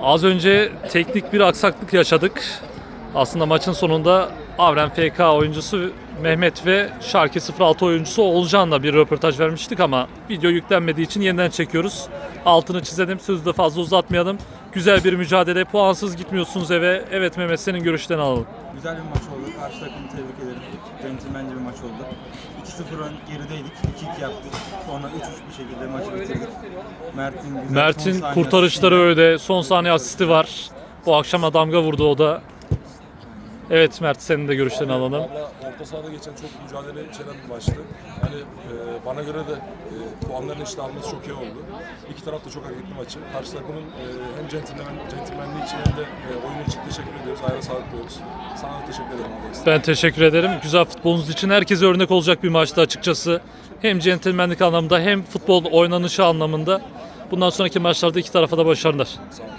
Az önce teknik bir aksaklık yaşadık. Aslında maçın sonunda Avren FK oyuncusu Mehmet ve Şarkı 06 oyuncusu Olcan'la bir röportaj vermiştik ama video yüklenmediği için yeniden çekiyoruz. Altını çizelim, sözü de fazla uzatmayalım. Güzel bir mücadele, puansız gitmiyorsunuz eve. Evet Mehmet senin görüşlerini alalım. Güzel bir maç oldu. Karşı takımı tebrik ederim. Centilmence bir maç oldu. 2-0 ön gerideydik. 2-2 yaptık. Sonra 3-3 bir şekilde maçı bitirdik. Mert'in Mert'in kurtarışları öyle. Son saniye asisti var. Bu akşama damga vurdu o da. Evet Mert senin de görüşlerini alalım. Valla orta sahada geçen çok mücadele içeren bir maçtı. Yani e, bana göre de e, puanların eşit alması çok iyi oldu. İki taraf da çok hak etti maçı. Karşı takımın e, hem centilmen, centilmenliği için hem de e, oyunu için teşekkür ediyoruz. Ayağına sağlık diyoruz. Sana da teşekkür ederim Alex. Ben teşekkür ederim. Güzel futbolunuz için herkese örnek olacak bir maçtı açıkçası. Hem centilmenlik anlamında hem futbol oynanışı anlamında. Bundan sonraki maçlarda iki tarafa da başarılar. Sağ olun.